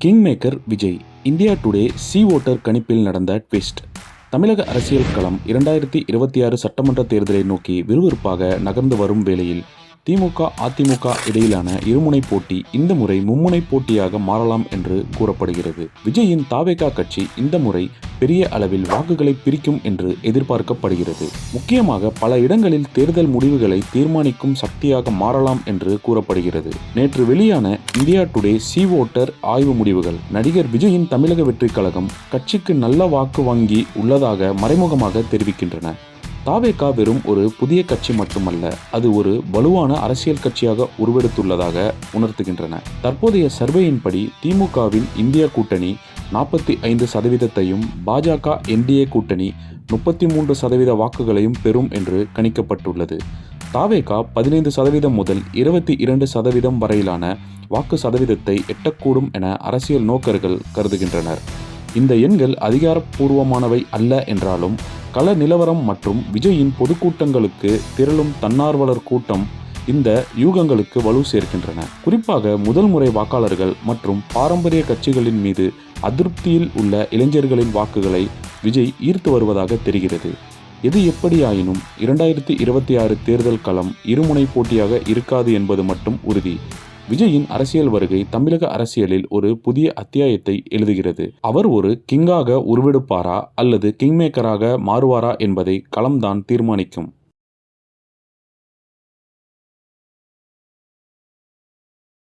King maker Vijay India today C voter கணிப்பில் நடந்த twist தமிழக அரசியல் களம் இரண்டாயிரத்தி இருபத்தி ஆறு சட்டமன்ற தேர்தலை நோக்கி விறுவிறுப்பாக நகர்ந்து வரும் வேளையில் திமுக அதிமுக இடையிலான இருமுனை போட்டி இந்த முறை மும்முனை போட்டியாக மாறலாம் என்று கூறப்படுகிறது. விஜயின் தாவேகா கட்சி இந்த முறை பெரிய அளவில் வாக்குகளை பிரிக்கும் என்று எதிர்பார்க்கப்படுகிறது. முக்கியமாக பல இடங்களில் தேர்தல் முடிவுகளை தீர்மானிக்கும் சக்தியாக மாறலாம் என்று கூறப்படுகிறது. நேற்று வெளியான இந்தியா டுடே சி ஓட்டர் ஆய்வு முடிவுகள். நடிகர் விஜயின் தமிழக வெற்றிக் கழகம் கட்சிக்கு நல்ல வாக்கு வங்கி உள்ளதாக மறைமுகமாக தெரிவிக்கின்றன. தாவேகா வெறும் ஒரு புதிய கட்சி மட்டுமல்ல அது ஒரு வலுவான அரசியல் கட்சியாக உருவெடுத்துள்ளதாக உணர்த்துகின்றன. தற்போதைய சர்வேயின்படி திமுகவின் இந்திய கூட்டணி நாற்பத்தி ஐந்து சதவீதத்தையும் பாஜக என்டிஏ கூட்டணி முப்பத்தி மூன்று சதவீத வாக்குகளையும் பெறும் என்று கணிக்கப்பட்டுள்ளது. தாவேகா பதினைந்து சதவீதம் முதல் இருபத்தி இரண்டு சதவீதம் வரையிலான வாக்கு சதவீதத்தை எட்டக்கூடும் என அரசியல் நோக்கர்கள் கருதுகின்றனர். இந்த எண்கள் அதிகாரப்பூர்வமானவை அல்ல என்றாலும் கள நிலவரம் மற்றும் விஜயின் பொதுக்கூட்டங்களுக்கு திரளும் தன்னார்வலர் கூட்டம் இந்த யூகங்களுக்கு வலு சேர்க்கின்றன. குறிப்பாக முதல் முறை வாக்காளர்கள் மற்றும் பாரம்பரிய கட்சிகளின் மீது அதிருப்தியில் உள்ள இளைஞர்களின் வாக்குகளை விஜய் ஈர்த்து வருவதாக தெரிகிறது. எது எப்படியாயினும் இரண்டாயிரத்தி இருபத்தி ஆறு தேர்தல் களம் இருமுனை போட்டியாக இருக்காது என்பது மட்டும் உறுதி. விஜயின் அரசியல் வருகை தமிழக அரசியலில் ஒரு புதிய அத்தியாயத்தை எழுதுகிறது. அவர் ஒரு கிங்காக உருவெடுப்பாரா அல்லது கிங்மேக்கராக மாறுவாரா என்பதை களம்தான் தீர்மானிக்கும்.